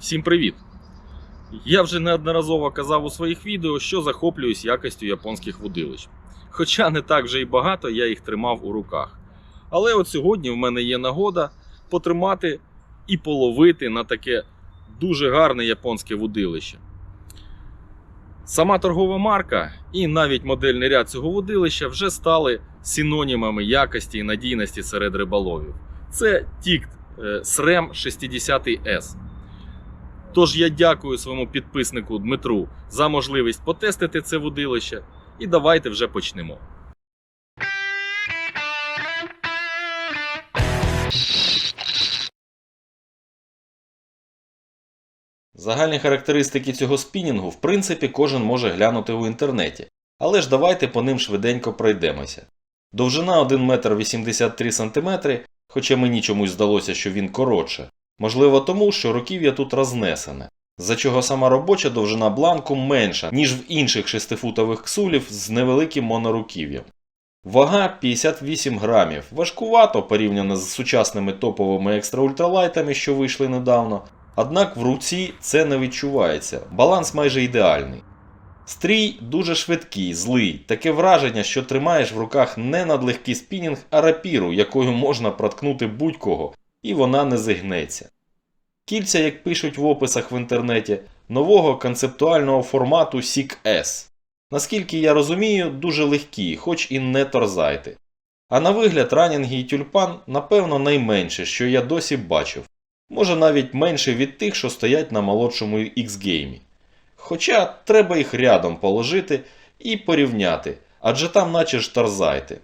Всім привіт! Я вже неодноразово казав у своїх відео, що захоплююсь якістю японських вудилищ. Хоча не так вже і багато я їх тримав у руках. Але от сьогодні в мене є нагода потримати і половити на таке дуже гарне японське вудилище. Сама торгова марка і навіть модельний ряд цього вудилища вже стали синонімами якості і надійності серед риболовів. Це тікт е, SREM 60S. Тож я дякую своєму підписнику Дмитру за можливість потестити це вудилище. І давайте вже почнемо. Загальні характеристики цього спінінгу, в принципі, кожен може глянути у інтернеті. Але ж давайте по ним швиденько пройдемося. Довжина 1 метр 83 см, хоча мені чомусь здалося, що він коротше. Можливо тому, що руків'я тут рознесене, за чого сама робоча довжина бланку менша, ніж в інших шестифутових ксулів з невеликим моноруків'ям. Вага 58 грамів. Важкувато порівняно з сучасними топовими екстра-ультралайтами, що вийшли недавно. Однак в руці це не відчувається. Баланс майже ідеальний. Стрій дуже швидкий, злий. Таке враження, що тримаєш в руках не надлегкий спінінг, а рапіру, якою можна проткнути будь-кого, і вона не зігнеться. Кільця, як пишуть в описах в інтернеті, нового концептуального формату SIG S. Наскільки я розумію, дуже легкі, хоч і не торзайти. А на вигляд ранінги і тюльпан, напевно, найменше, що я досі бачив. Може навіть менше від тих, що стоять на молодшому X-геймі. Хоча треба їх рядом положити і порівняти, адже там наче ж торзайти.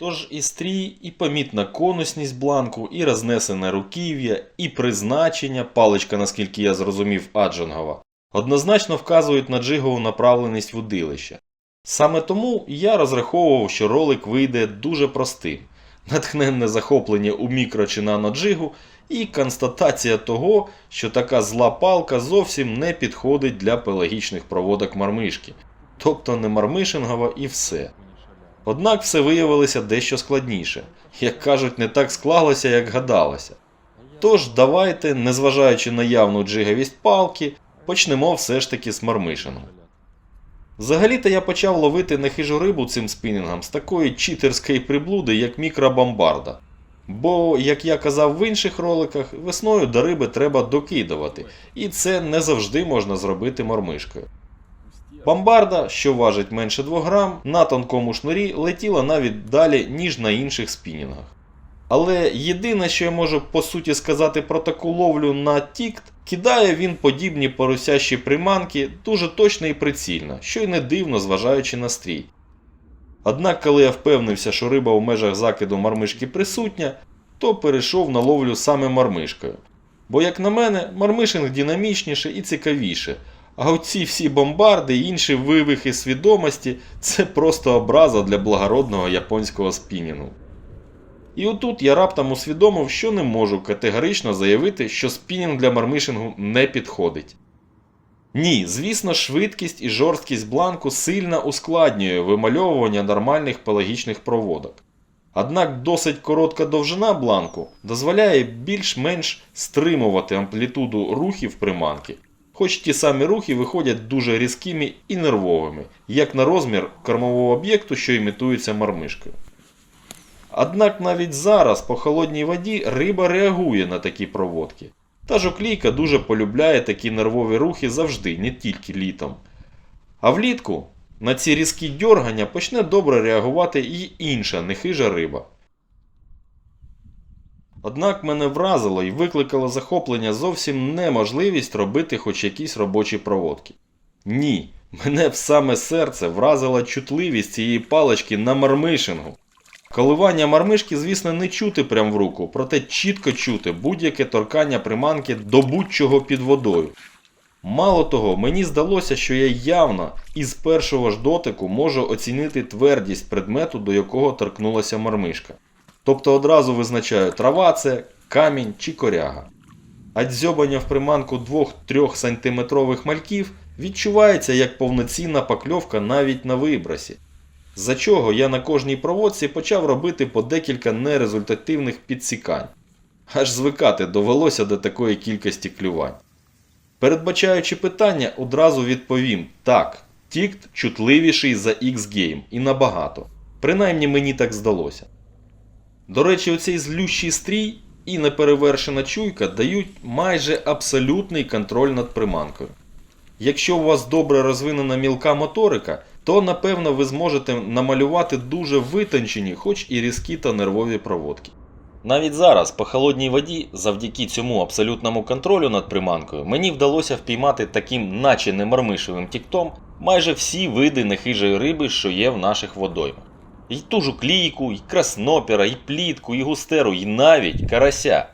Тож і стрій, і помітна конусність бланку, і рознесене руків'я, і призначення, паличка, наскільки я зрозумів, аджангова, однозначно вказують на джигову направленість вудилища. Саме тому я розраховував, що ролик вийде дуже простим, натхненне захоплення у мікро чи наноджигу і констатація того, що така зла палка зовсім не підходить для пелагічних проводок мармишки, тобто не мармишингова і все. Однак все виявилося дещо складніше, як кажуть, не так склалося, як гадалося. Тож давайте, незважаючи на явну джиговість палки, почнемо все ж таки з мармишингу. Взагалі-то я почав ловити нехижу рибу цим спінінгом з такої читерської приблуди, як мікробомбарда. Бо, як я казав в інших роликах, весною до риби треба докидувати, і це не завжди можна зробити мормишкою. Бомбарда, що важить менше 2 грам, на тонкому шнурі летіла навіть далі, ніж на інших спінінгах. Але єдине, що я можу по суті сказати про таку ловлю на тікт, кидає він подібні поросящі приманки дуже точно і прицільно, що й не дивно, зважаючи на стрій. Однак, коли я впевнився, що риба у межах закиду мармишки присутня, то перейшов на ловлю саме мармишкою. Бо, як на мене, мармишинг динамічніше і цікавіше, а оці всі бомбарди і інші вивихи свідомості це просто образа для благородного японського спінінгу. І отут я раптом усвідомив, що не можу категорично заявити, що спінінг для мармишингу не підходить. Ні, звісно, швидкість і жорсткість бланку сильно ускладнює вимальовування нормальних пелагічних проводок. Однак досить коротка довжина бланку дозволяє більш-менш стримувати амплітуду рухів приманки, хоч ті самі рухи виходять дуже різкими і нервовими, як на розмір кормового об'єкту, що імітується мармишкою. Однак навіть зараз по холодній воді риба реагує на такі проводки. Та жуклійка дуже полюбляє такі нервові рухи завжди, не тільки літом. А влітку на ці різкі дьоргання почне добре реагувати і інша нехижа риба. Однак мене вразило і викликало захоплення зовсім неможливість робити хоч якісь робочі проводки. Ні, мене в саме серце вразила чутливість цієї палички на мармишингу. Коливання мармишки, звісно, не чути прямо в руку, проте чітко чути будь-яке торкання приманки до будь-чого під водою. Мало того, мені здалося, що я явно із першого ж дотику можу оцінити твердість предмету, до якого торкнулася мармишка. Тобто одразу визначаю, трава це, камінь чи коряга. А дзьобання в приманку 2-3 сантиметрових мальків відчувається як повноцінна покльовка навіть на вибросі. За чого я на кожній проводці почав робити по декілька нерезультативних підсікань. Аж звикати довелося до такої кількості клювань. Передбачаючи питання, одразу відповім так, Тікт чутливіший за X-Game і набагато. Принаймні мені так здалося. До речі, оцей злющий стрій і неперевершена чуйка дають майже абсолютний контроль над приманкою. Якщо у вас добре розвинена мілка моторика, то напевно ви зможете намалювати дуже витончені, хоч і різкі та нервові проводки. Навіть зараз, по холодній воді, завдяки цьому абсолютному контролю над приманкою, мені вдалося впіймати таким, наче не мармишевим тіктом, майже всі види нехижої риби, що є в наших водоймах. І ту ж клійку, і краснопера, і плітку, і густеру, і навіть карася.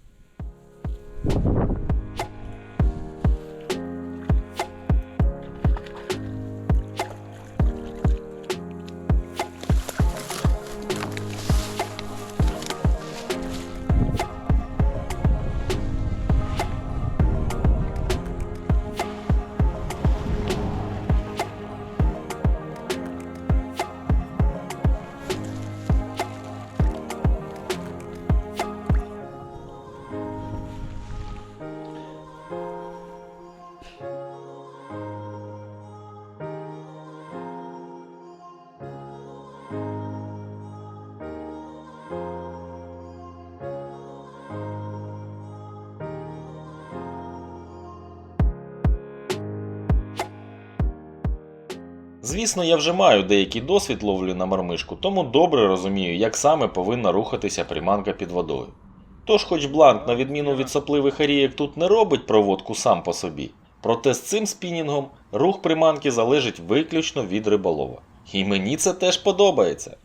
Звісно, я вже маю деякий досвід ловлі на мармишку, тому добре розумію, як саме повинна рухатися приманка під водою. Тож, хоч бланк, на відміну від сопливих арієк, тут не робить проводку сам по собі, проте з цим спінінгом рух приманки залежить виключно від риболова. І мені це теж подобається.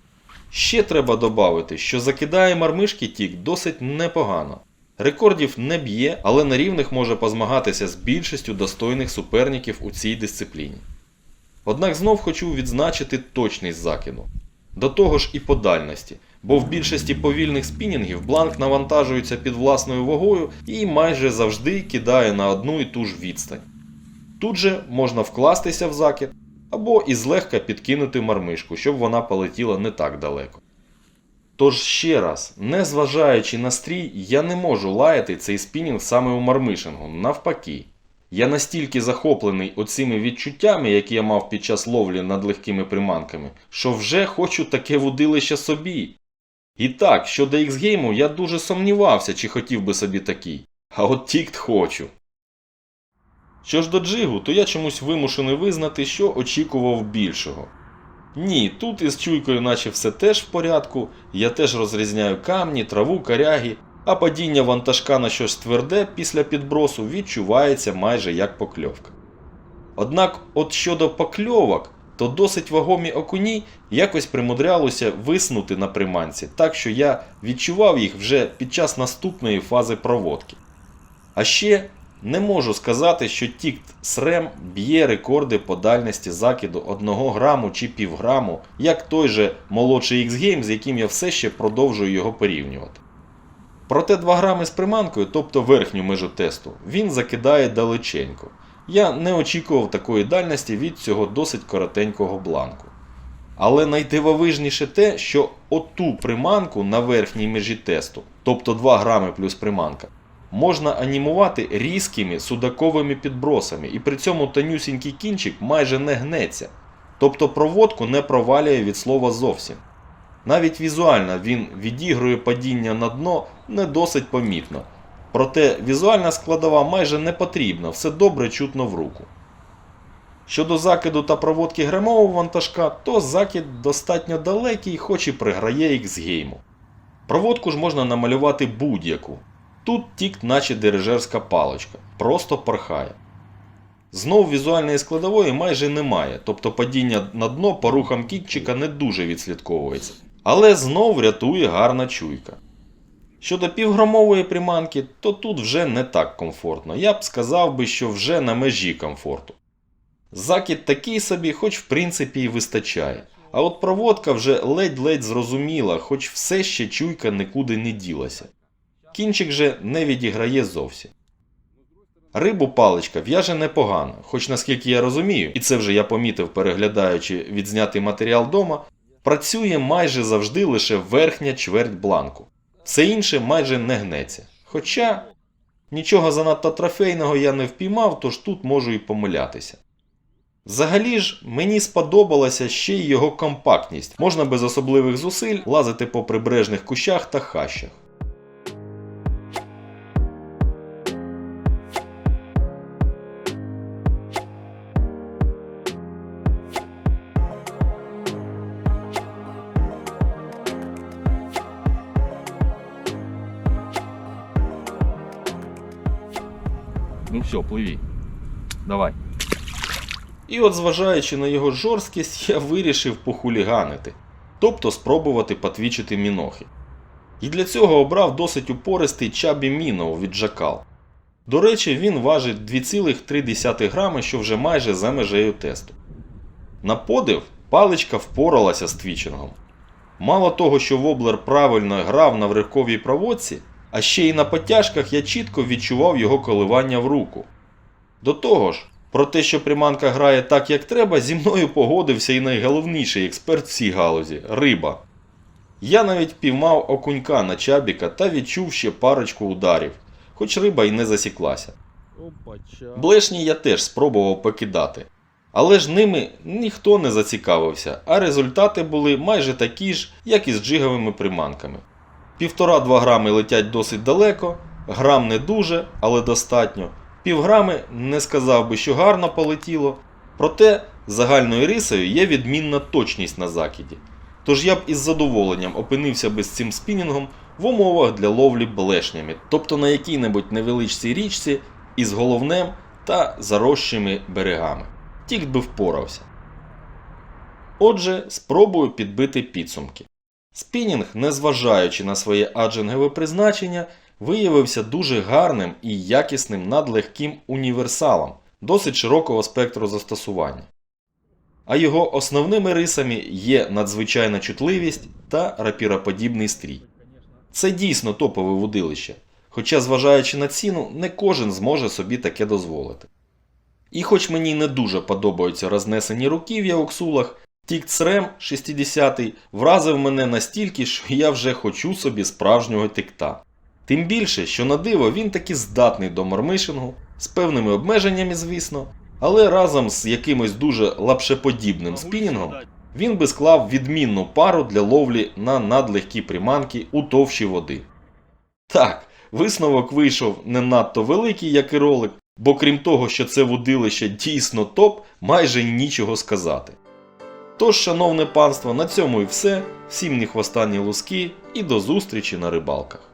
Ще треба додати, що закидає мармишки тік досить непогано. Рекордів не б'є, але на рівних може позмагатися з більшістю достойних суперників у цій дисципліні. Однак знов хочу відзначити точність закиду. До того ж і по дальності, бо в більшості повільних спінінгів бланк навантажується під власною вагою і майже завжди кидає на одну і ту ж відстань. Тут же можна вкластися в закид або і злегка підкинути мармишку, щоб вона полетіла не так далеко. Тож ще раз, незважаючи на стрій, я не можу лаяти цей спінінг саме у мармишингу, навпаки. Я настільки захоплений оцими відчуттями, які я мав під час ловлі над легкими приманками, що вже хочу таке вудилище собі. І так, щодо X-гейму я дуже сумнівався, чи хотів би собі такий. А от тікт хочу. Що ж до джигу, то я чомусь вимушений визнати, що очікував більшого. Ні, тут із чуйкою наче все теж в порядку, я теж розрізняю камні, траву, коряги, а падіння вантажка на щось тверде після підбросу відчувається майже як покльовка. Однак, от щодо покльовок, то досить вагомі окуні якось примудрялося виснути на приманці, так що я відчував їх вже під час наступної фази проводки. А ще не можу сказати, що тікт СРЕМ б'є рекорди по дальності закиду 1 граму чи півграму, як той же молодший X-Game, з яким я все ще продовжую його порівнювати. Проте 2 грами з приманкою, тобто верхню межу тесту, він закидає далеченько. Я не очікував такої дальності від цього досить коротенького бланку. Але найдивовижніше те, що оту приманку на верхній межі тесту, тобто 2 грами плюс приманка, можна анімувати різкими судаковими підбросами, і при цьому тонюсінький кінчик майже не гнеться. Тобто проводку не провалює від слова зовсім. Навіть візуально він відігрує падіння на дно не досить помітно. Проте візуальна складова майже не потрібна, все добре чутно в руку. Щодо закиду та проводки грамового вантажка, то закид достатньо далекий, хоч і приграє X-гейму. Проводку ж можна намалювати будь-яку. Тут тік, наче дирижерська паличка, просто порхає. Знов візуальної складової майже немає, тобто падіння на дно по рухам кітчика не дуже відслідковується. Але знов рятує гарна чуйка. Щодо півграмової приманки, то тут вже не так комфортно. Я б сказав би, що вже на межі комфорту. Закид такий собі, хоч в принципі і вистачає. А от проводка вже ледь-ледь зрозуміла, хоч все ще чуйка нікуди не ділася. Кінчик же не відіграє зовсім. Рибу паличка в'яже непогано, хоч наскільки я розумію, і це вже я помітив, переглядаючи відзнятий матеріал дома, працює майже завжди лише верхня чверть бланку. Все інше майже не гнеться. Хоча нічого занадто трофейного я не впіймав, тож тут можу і помилятися. Взагалі ж мені сподобалася ще й його компактність. Можна без особливих зусиль лазити по прибережних кущах та хащах. Ну все, пливи. Давай. І от, зважаючи на його жорсткість, я вирішив похуліганити, тобто спробувати потвічити мінохи. І для цього обрав досить упористий чабі мінов від Жакал. До речі, він важить 2,3 грами, що вже майже за межею тесту. На подив, паличка впоралася з твічингом. Мало того, що воблер правильно грав на вривковій проводці, а ще й на потяжках я чітко відчував його коливання в руку. До того ж, про те, що приманка грає так, як треба, зі мною погодився і найголовніший експерт в цій галузі риба. Я навіть піймав окунька на чабіка та відчув ще парочку ударів, хоч риба й не засіклася. Блешні я теж спробував покидати. Але ж ними ніхто не зацікавився, а результати були майже такі ж, як і з джиговими приманками. Півтора-два грами летять досить далеко, грам не дуже, але достатньо. Півграми не сказав би, що гарно полетіло, проте загальною рисою є відмінна точність на закиді. Тож я б із задоволенням опинився би з цим спінінгом в умовах для ловлі блешнями, тобто на якій-небудь невеличкій річці із головнем та заросшими берегами. Тільки би впорався. Отже, спробую підбити підсумки. Спінінг, незважаючи на своє аджингове призначення, виявився дуже гарним і якісним надлегким універсалом досить широкого спектру застосування. А його основними рисами є надзвичайна чутливість та рапіроподібний стрій. Це дійсно топове вудилище, хоча, зважаючи на ціну, не кожен зможе собі таке дозволити. І хоч мені не дуже подобаються рознесені руків'я у ксулах, Тікцрем 60 вразив мене настільки, що я вже хочу собі справжнього тикта. Тим більше, що на диво він таки здатний до мормишингу, з певними обмеженнями, звісно, але разом з якимось дуже лапшеподібним спінінгом він би склав відмінну пару для ловлі на надлегкі приманки у товщі води. Так, висновок вийшов не надто великий, як і ролик, бо крім того, що це вудилище дійсно топ, майже нічого сказати. Тож, шановне панство, на цьому і все. Всім ніхвостанні хвоста, ні луски, і до зустрічі на рибалках.